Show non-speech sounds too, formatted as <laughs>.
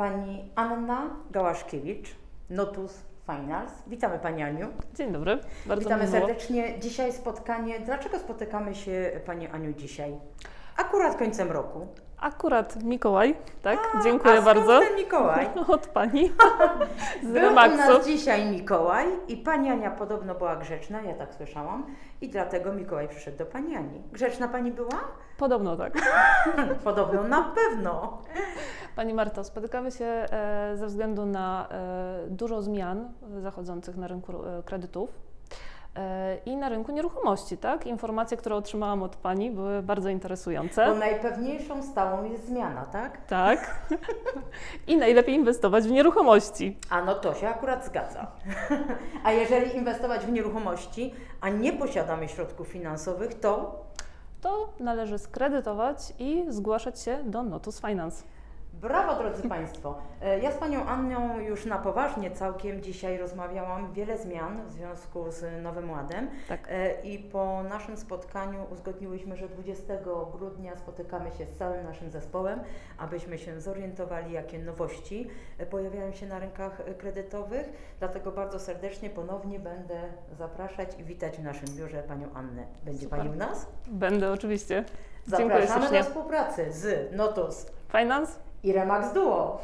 Pani Anna Gałaszkiewicz, Notus Finance. Witamy Pani Aniu. Dzień dobry, bardzo Witamy serdecznie. Dzisiaj spotkanie. Dlaczego spotykamy się Pani Aniu dzisiaj? Akurat końcem roku. Akurat Mikołaj, tak? A, Dziękuję a bardzo. ten Mikołaj? <laughs> Od Pani <laughs> z Był u nas dzisiaj Mikołaj i Pani Ania podobno była grzeczna, ja tak słyszałam. I dlatego Mikołaj przyszedł do Pani Ani. Grzeczna Pani była? Podobno tak. <laughs> Podobno, na pewno. Pani Marto, spotykamy się e, ze względu na e, dużo zmian zachodzących na rynku e, kredytów i na rynku nieruchomości, tak? Informacje, które otrzymałam od Pani były bardzo Bo interesujące. najpewniejszą stałą jest zmiana, tak? Tak. I najlepiej inwestować w nieruchomości. A no to się akurat zgadza. <laughs> A jeżeli inwestować w nieruchomości, a nie posiadamy środków finansowych, to To należy skredytować i zgłaszać się do Notus Finance. Brawo drodzy Państwo. E, Ja z Panią Anną już na poważnie całkiem dzisiaj rozmawiałam. Wiele zmian w związku z Nowym Ładem. Tak. E, I po naszym spotkaniu uzgodniłyśmy, że 20 grudnia spotykamy się z całym naszym zespołem, abyśmy się zorientowali, jakie nowości e, pojawiają się na rynkach kredytowych. Dlatego bardzo serdecznie ponownie będę zapraszać i witać w naszym biurze Panią Annę. Będzie Super. Pani u nas? Będę oczywiście. Dziękuję Zapraszamy ślicznie. do współpracy z Notus Finance? I Remax Duo.